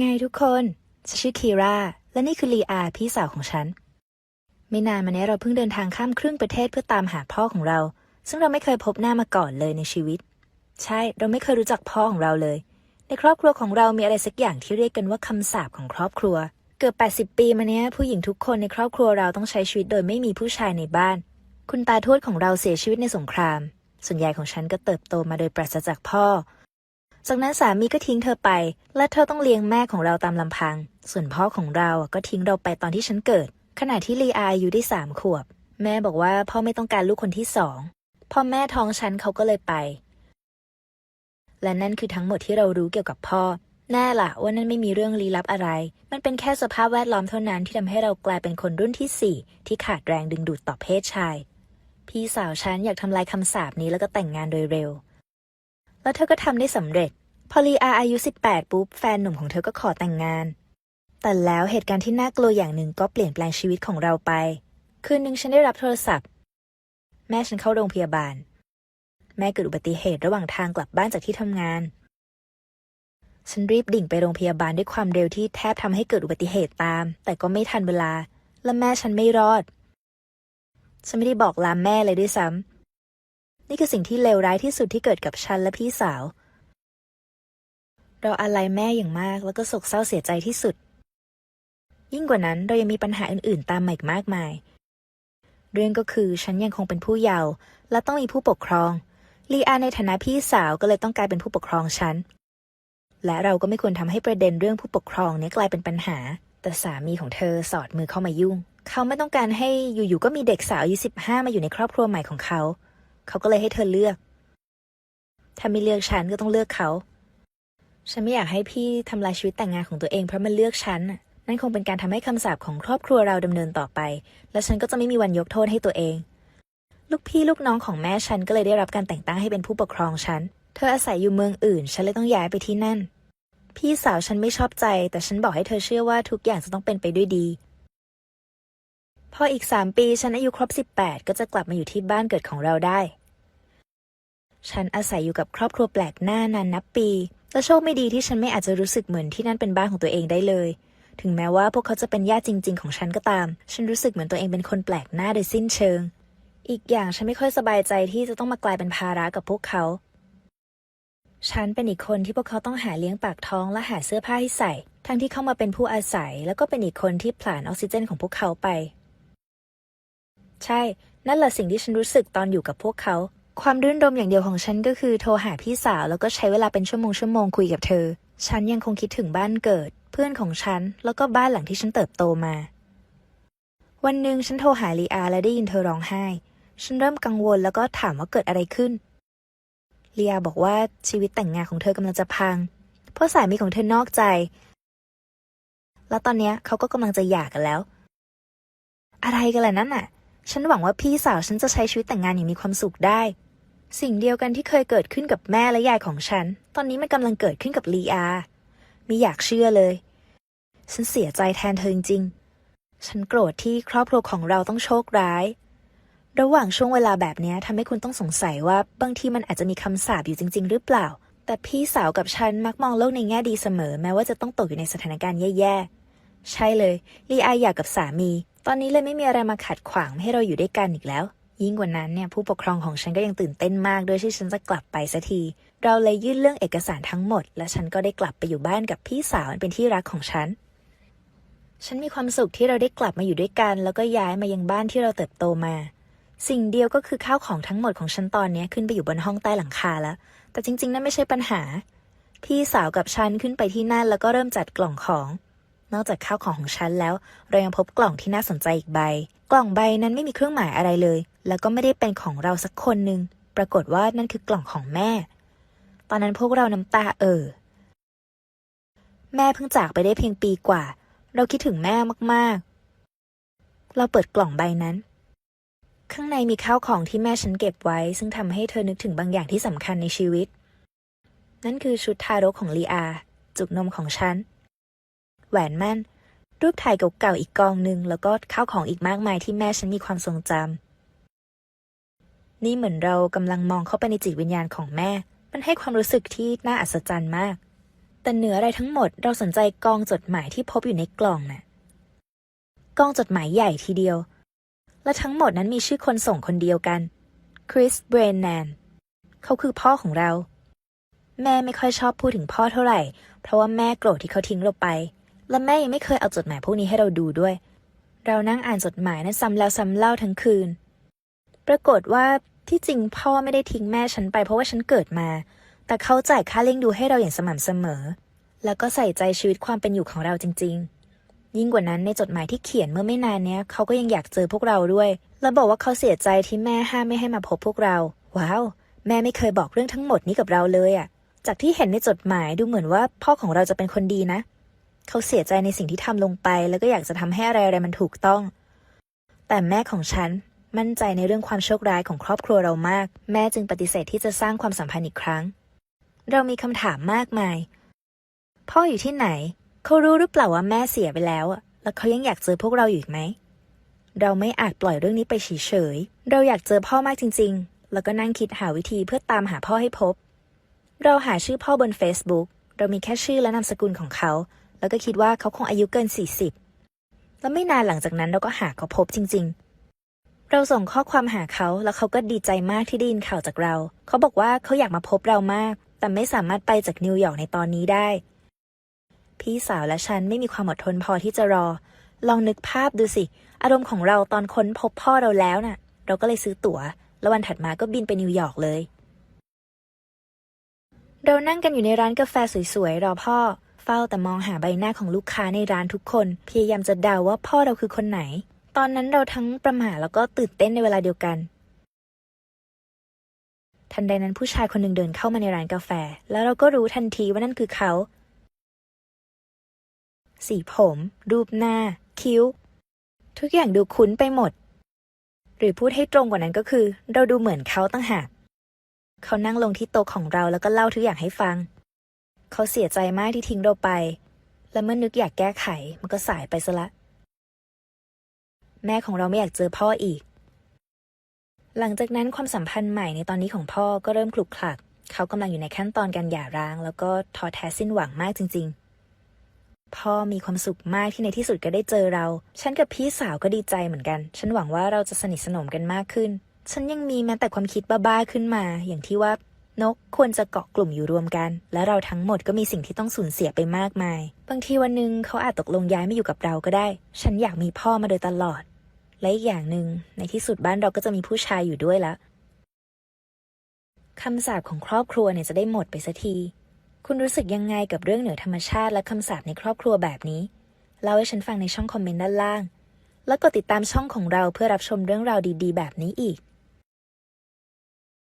ไงทุกคนฉันชื่อคีรา และนี่คือลีอาพี่สาวของฉัน ไม่นานมานี้เราเพิ่งเดินทางข้ามครึ่งประเทศเพื่อตามหาพ่อของเรา ซึ่งเราไม่เคยพบหน้ามาก่อนเลยในชีวิต ใช่เราไม่เคยรู้จักพ่อของเราเลย ในครอบครัวของเรามีอะไรสักอย่างที่เรียกกันว่าคำสาปของครอบครัว เกือบ80 ปีมาเนี้ยผู้หญิงทุกคนในครอบครัวเราต้องใช้ชีวิตโดยไม่มีผู้ชายในบ้าน คุณตาทวดของเราเสียชีวิตในสงคราม ส่วนใหญ่ของฉันก็เติบโตมาโดยปราศจากพ่อ จากนั้นสามีก็ทิ้งเธอไป และเธอต้องเลี้ยงแม่ของเราตามลำพัง ส่วนพ่อของเราอะก็ทิ้งเราไปตอนที่ฉันเกิด ขณะที่ลีอาอายุได้สามขวบ แม่บอกว่าพ่อไม่ต้องการลูกคนที่สองพอแม่ท้องฉันเขาก็เลยไป และนั่นคือทั้งหมดที่เรารู้เกี่ยวกับพ่อ แน่ล่ะว่านั่นไม่มีเรื่องลี้ลับอะไร มันเป็นแค่สภาพแวดล้อมเท่านั้นที่ทำให้เรากลายเป็นคนรุ่นที่สี่ที่ขาดแรงดึงดูดต่อเพศชาย พี่สาวฉันอยากทำลายคำสาปนี้แล้วก็แต่งงานโดยเร็ว แล้วเธอก็ทำได้สำเร็จ พอลีอาอายุ 18 ปุ๊บ แฟนหนุ่มของเธอก็ขอแต่งงาน แต่แล้วเหตุการณ์ที่น่ากลัวอย่างหนึ่งก็เปลี่ยนแปลงชีวิตของเราไป คืนหนึ่งฉันได้รับโทรศัพท์ แม่ฉันเข้าโรงพยาบาล แม่เกิดอุบัติเหตุระหว่างทางกลับบ้านจากที่ทำงาน ฉันรีบดิ่งไปโรงพยาบาลด้วยความเร็วที่แทบทำให้เกิดอุบัติเหตุตาม แต่ก็ไม่ทันเวลา และแม่ฉันไม่รอด ฉันไม่ได้บอกลาแม่เลยด้วยซ้ำ นี่คือสิ่งที่เลวร้ายที่สุดที่เกิดกับฉันและพี่สาว เราอาลัยแม่อย่างมากแล้วก็โศกเศร้าเสียใจที่สุด ยิ่งกว่านั้นเรายังมีปัญหาอื่นๆ ตามมาอีกมากมาย เรื่องก็คือฉันยังคงเป็นผู้เยาว์และต้องมีผู้ปกครองลีอาในฐานะพี่สาวก็เลยต้องกลายเป็นผู้ปกครองฉัน และเราก็ไม่ควรทำให้ประเด็นเรื่องผู้ปกครองนี้กลายเป็นปัญหา แต่สามีของเธอสอดมือเข้ามายุ่ง เขาไม่ต้องการให้อยู่ๆก็มีเด็กสาวอายุสิบห้ามาอยู่ในครอบครัวใหม่ของเขา เขาก็เลยให้เธอเลือก ถ้าไม่เลือกฉันก็ต้องเลือกเขา ฉันไม่อยากให้พี่ทำลายชีวิตแต่งงานของตัวเองเพราะมันเลือกฉันน่ะนั่นคงเป็นการทำให้คำสาปของครอบครัวเราดำเนินต่อไป และฉันก็จะไม่มีวันยกโทษให้ตัวเอง ลูกพี่ลูกน้องของแม่ฉันก็เลยได้รับการแต่งตั้งให้เป็นผู้ปกครองฉัน เธออาศัยอยู่เมืองอื่น ฉันเลยต้องย้ายไปที่นั่น พี่สาวฉันไม่ชอบใจ แต่ฉันบอกให้เธอเชื่อว่าทุกอย่างจะต้องเป็นไปด้วยดี พออีกสามปีฉันอายุครบสิบแปดก็จะกลับมาอยู่ที่บ้านเกิดของเราได้ ฉันอาศัยอยู่กับครอบครัวแปลกหน้านานนับปีและโชคไม่ดีที่ฉันไม่อาจจะรู้สึกเหมือนที่นั่นเป็นบ้านของตัวเองได้เลย ถึงแม้ว่าพวกเขาจะเป็นญาติจริง ๆ ของฉันก็ตาม ฉันรู้สึกเหมือนตัวเองเป็นคนแปลกหน้าโดยสิ้นเชิง อีกอย่างฉันไม่ค่อยสบายใจที่จะต้องมากลายเป็นภาระกับพวกเขา ฉันเป็นอีกคนที่พวกเขาต้องหาเลี้ยงปากท้องและหาเสื้อผ้าให้ใส่ ทั้งที่เข้ามาเป็นผู้อาศัย แล้วก็เป็นอีกคนที่ผลาญออกซิเจนของพวกเขาไป ใช่ นั่นแหละสิ่งที่ฉันรู้สึกตอนอยู่กับพวกเขา ความรื่นรมอย่างเดียวของฉันก็คือโทรหาพี่สาวแล้วก็ใช้เวลาเป็นชั่วโมงชั่วโมงคุยกับเธอ ฉันยังคงคิดถึงบ้านเกิด เพื่อนของฉัน แล้วก็บ้านหลังที่ฉันเติบโตมา วันหนึ่งฉันโทรหาลีอาและได้ยินเธอร้องไห้ ฉันเริ่มกังวลแล้วก็ถามว่าเกิดอะไรขึ้นลีอาบอกว่าชีวิตแต่งงานของเธอกำลังจะพัง เพราะสามีของเธอนอกใจ แล้วตอนเนี้ยเขาก็กำลังจะหย่ากันแล้ว อะไรกันล่ะนั่นน่ะ ฉันหวังว่าพี่สาวฉันจะใช้ชีวิตแต่งงานอย่างมีความสุขได้ สิ่งเดียวกันที่เคยเกิดขึ้นกับแม่และยายของฉัน ตอนนี้มันกำลังเกิดขึ้นกับลีอาไม่อยากเชื่อเลย ฉันเสียใจแทนเธอจริงๆฉันโกรธที่ครอบครัวของเราต้องโชคร้าย ระหว่างช่วงเวลาแบบนี้ทำให้คุณต้องสงสัยว่าบางทีมันอาจจะมีคำสาปอยู่จริง ๆ หรือเปล่า แต่พี่สาวกับฉันมักมองโลกในแง่ดีเสมอ แม้ว่าจะต้องตกอยู่ในสถานการณ์แย่ๆ ใช่เลยลีอาอยากกับสามี ตอนนี้เลยไม่มีอะไรมาขัดขวางให้เราอยู่ด้วยกันอีกแล้ว ยิ่งกว่านั้นเนี่ยผู้ปกครองของฉันก็ยังตื่นเต้นมากด้วยที่ฉันจะกลับไปสักที เราเลยยื่นเรื่องเอกสารทั้งหมด และฉันก็ได้กลับไปอยู่บ้านกับพี่สาวเป็นที่รักของฉัน ฉันมีความสุขที่เราได้กลับมาอยู่ด้วยกัน แล้วก็ย้ายมายังบ้านที่เราเติบโตมา สิ่งเดียวก็คือข้าวของทั้งหมดของฉันตอนนี้ขึ้นไปอยู่บนห้องใต้หลังคาแล้ว แต่จริงๆนั่นไม่ใช่ปัญหา พี่สาวกับฉันขึ้นไปที่นั่นแล้วก็เริ่มจัดกล่องของ นอกจากข้าวของของฉันแล้ว เรายังพบกล่องที่น่าสนใจอีกใบ กล่องใบนั้นไม่มีเครื่องหมายอะไรเลย แล้วก็ไม่ได้เป็นของเราสักคนหนึ่งปรากฏว่านั่นคือกล่องของแม่ ตอนนั้นพวกเราน้ำตาเอ่อแม่เพิ่งจากไปได้เพียงปีกว่า เราคิดถึงแม่มากๆ เราเปิดกล่องใบนั้น ข้างในมีข้าวของที่แม่ฉันเก็บไว้ ซึ่งทำให้เธอนึกถึงบางอย่างที่สำคัญในชีวิต นั่นคือชุดทารกของลีอา จุกนมของฉัน แหวนมั่น รูปถ่ายเก่าๆอีกกองหนึ่งแล้วก็ข้าวของอีกมากมายที่แม่ฉันมีความทรงจำนี่เหมือนเรากำลังมองเข้าไปในจิตวิญญาณของแม่ มันให้ความรู้สึกที่น่าอัศจรรย์มาก แต่เหนืออะไรทั้งหมดเราสนใจกองจดหมายที่พบอยู่ในกล่องน่ะกองจดหมายใหญ่ทีเดียว และทั้งหมดนั้นมีชื่อคนส่งคนเดียวกันคริสเบรนแนนเขาคือพ่อของเรา แม่ไม่ค่อยชอบพูดถึงพ่อเท่าไหร่ เพราะว่าแม่โกรธที่เขาทิ้งเราไป และแม่ยังไม่เคยเอาจดหมายพวกนี้ให้เราดูด้วย เรานั่งอ่านจดหมายนั้นซ้ำแล้วซ้ำเล่าทั้งคืน ปรากฏว่าที่จริงพ่อไม่ได้ทิ้งแม่ฉันไปเพราะว่าฉันเกิดมา แต่เขาจ่ายค่าเลี้ยงดูให้เราอย่างสม่ำเสมอ แล้วก็ใส่ใจชีวิตความเป็นอยู่ของเราจริง ๆ ยิ่งกว่านั้นในจดหมายที่เขียนเมื่อไม่นานเนี้ยเขาก็ยังอยากเจอพวกเราด้วย แล้วบอกว่าเขาเสียใจที่แม่ห้ามไม่ให้มาพบพวกเรา ว้าว แม่ไม่เคยบอกเรื่องทั้งหมดนี้กับเราเลยอะ จากที่เห็นในจดหมายดูเหมือนว่าพ่อของเราจะเป็นคนดีนะ เขาเสียใจในสิ่งที่ทำลงไป แล้วก็อยากจะทำให้อะไรอะไรๆมันถูกต้อง แต่แม่ของฉันมั่นใจในเรื่องความโชคร้ายของครอบครัวเรามาก แม่จึงปฏิเสธที่จะสร้างความสัมพันธ์อีกครั้ง เรามีคำถามมากมาย พ่ออยู่ที่ไหน เขารู้หรือเปล่าว่าแม่เสียไปแล้วอะแล้วเขายังอยากเจอพวกเราอยู่อีกไหม เราไม่อาจปล่อยเรื่องนี้ไปเฉยๆ เราอยากเจอพ่อมากจริง ๆ แล้วก็นั่งคิดหาวิธีเพื่อตามหาพ่อให้พบ เราหาชื่อพ่อบน Facebook เรามีแค่ชื่อและนามสกุลของเขา แล้วก็คิดว่าเขาคงอายุเกิน 40 แล้วไม่นานหลังจากนั้นเราก็หาเขาพบจริง ๆ เราส่งข้อความหาเขาแล้วเขาก็ดีใจมากที่ได้ยินข่าวจากเรา เขาบอกว่าเขาอยากมาพบเรามาก แต่ไม่สามารถไปจากนิวยอร์กในตอนนี้ได้ พี่สาวและฉันไม่มีความอดทนพอที่จะรอ ลองนึกภาพดูสิ อารมณ์ของเราตอนค้นพบพ่อเราแล้วน่ะ เราก็เลยซื้อตั๋ว แล้ววันถัดมาก็บินไปนิวยอร์กเลยเรานั่งกันอยู่ในร้านกาแฟสวยๆ รอพ่อ เฝ้าแต่มองหาใบหน้าของลูกค้าในร้านทุกคน พยายามจะเดาว่าพ่อเราคือคนไหน ตอนนั้นเราทั้งประหม่าแล้วก็ตื่นเต้นในเวลาเดียวกัน ทันใดนั้นผู้ชายคนหนึ่งเดินเข้ามาในร้านกาแฟ แล้วเราก็รู้ทันทีว่านั่นคือเขา สีผม รูปหน้า คิ้ว ทุกอย่างดูคุ้นไปหมด หรือพูดให้ตรงกว่านั้นก็คือ เราดูเหมือนเขาตั้งหากเขานั่งลงที่โต๊ะของเราแล้วก็เล่าทุกอย่างให้ฟัง เขาเสียใจมากที่ทิ้งเราไป และเมื่อนึกอยากแก้ไขมันก็สายไปซะละ แม่ของเราไม่อยากเจอพ่ออีก หลังจากนั้นความสัมพันธ์ใหม่ในตอนนี้ของพ่อก็เริ่มคลุกคลัก เขากำลังอยู่ในขั้นตอนการหย่าร้าง แล้วก็ท้อแท้สิ้นหวังมากจริง ๆ พ่อมีความสุขมากที่ในที่สุดก็ได้เจอเรา ฉันกับพี่สาวก็ดีใจเหมือนกัน ฉันหวังว่าเราจะสนิทสนมกันมากขึ้น ฉันยังมีแม้แต่ความคิดบ้าๆขึ้นมา อย่างที่ว่า นกควรจะเกาะกลุ่มอยู่รวมกัน และเราทั้งหมดก็มีสิ่งที่ต้องสูญเสียไปมากมาย บางทีวันหนึ่งเขาอาจตกลงย้ายมาอยู่กับเราก็ได้ ฉันอยากมีพ่อมาโดยตลอด และอีกอย่างหนึ่งในที่สุดบ้านเราก็จะมีผู้ชายอยู่ด้วยละคำสาปของครอบครัวเนี่ยจะได้หมดไปสักที คุณรู้สึกยังไงกับเรื่องเหนือธรรมชาติและคำสาปในครอบครัวแบบนี้ เล่าให้ฉันฟังในช่องคอมเมนต์ด้านล่าง และกดติดตามช่องของเราเพื่อรับชมเรื่องราวดี ๆ แบบนี้อีก